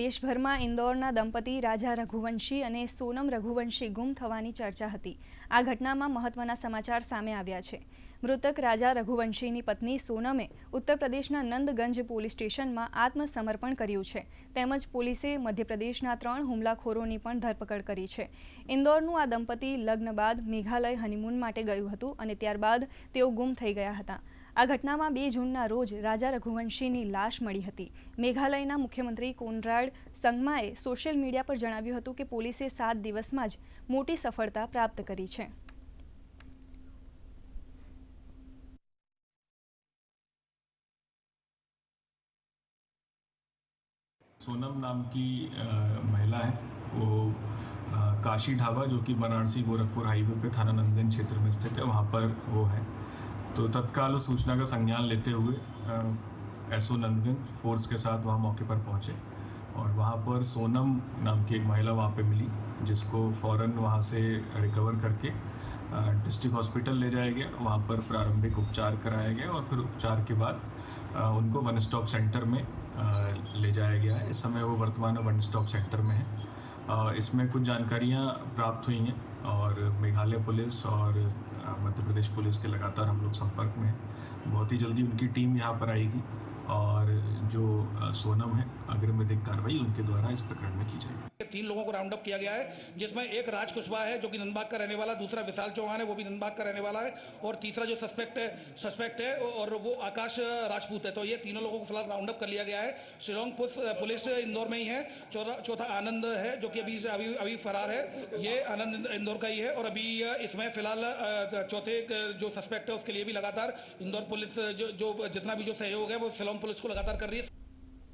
દેશભરમાં ઇન્દોરના દંપતી રાજા રઘુવંશી અને સોનમ રઘુવંશી ગુમ થવાની ચર્ચા હતી. આ ઘટનામાં મહત્વના સમાચાર સામે આવ્યા છે. મૃતક રાજા રઘુવંશીની પત્ની સોનમે ઉત્તર પ્રદેશના નંદગંજ પોલીસ સ્ટેશનમાં આત્મસમર્પણ કર્યું છે. તેમજ પોલીસે મધ્યપ્રદેશના ત્રણ હુમલાખોરોની પણ ધરપકડ કરી છે. ઇન્દોરનું આ દંપતી લગ્ન બાદ મેઘાલય હનીમૂન માટે ગયું હતું અને ત્યારબાદ તેઓ ગુમ થઈ ગયા હતા. આ ઘટનામાં બે જૂનના રોજ રાજા રઘુવંશીની લાશ મળી હતી મેઘાલયના મુખ્યમંત્રી કોનરાડ સંગમાએ સોશિયલ મીડિયા પર જણાવ્યું હતું કે પોલીસે સાત દિવસમાં જ મોટી સફળતા પ્રાપ્ત કરી છે सोनम नाम की अ, महिला है वो अ, काशी ढाबा जो कि वाराणसी गोरखपुर हाईवे पे थाना नंदन क्षेत्र में स्थित है वहाँ पर वो है तो तत्काल उस सूचना का संज्ञान लेते हुए एसओ नंदगंज फोर्स के साथ वहाँ मौके पर पहुँचे और वहाँ पर सोनम नाम की एक महिला वहाँ पे मिली, जिसको फ़ौरन वहाँ से रिकवर करके डिस्ट्रिक्ट हॉस्पिटल ले जाया गया। वहाँ पर प्रारंभिक उपचार कराया गया और फिर उपचार के बाद उनको वन स्टॉप सेंटर में ले जाया गया है। इस समय वो वर्तमान में वन स्टॉप सेंटर में है। इसमें कुछ जानकारियाँ प्राप्त हुई हैं और मेघालय पुलिस और मध्य प्रदेश पुलिस के लगातार हम लोग संपर्क में हैं। बहुत ही जल्दी उनकी टीम यहाँ पर आएगी। और जो सोनम है, अग्रिम कार्रवाई उनके द्वारा इस प्रकरण में की जाएगी। तीन लोगों को राउंड अप किया गया है, जिसमें एक राज कुशवाहा है, जो कि नंदबाग का रहने वाला, दूसरा विशाल चौहान है, वो भी नंदबाग का रहने वाला है, और तीसरा जो सस्पेक्ट है सस्पेक्ट है और वो आकाश राजपूत है। तो ये तीनों लोगों को फ़िलहाल राउंड अप कर लिया गया है। शिलोंग पुलिस इंदौर में ही है, चौथा आनंद है, जो कि अभी अभी अभी फरार है। ये आनंद इंदौर का ही है, और अभी इसमें फ़िलहाल चौथे जो सस्पेक्ट है, उसके लिए भी लगातार इंदौर पुलिस, जो जो जितना भी जो सहयोग है, वो शिलोंग पुलिस को लगातार कर रही है।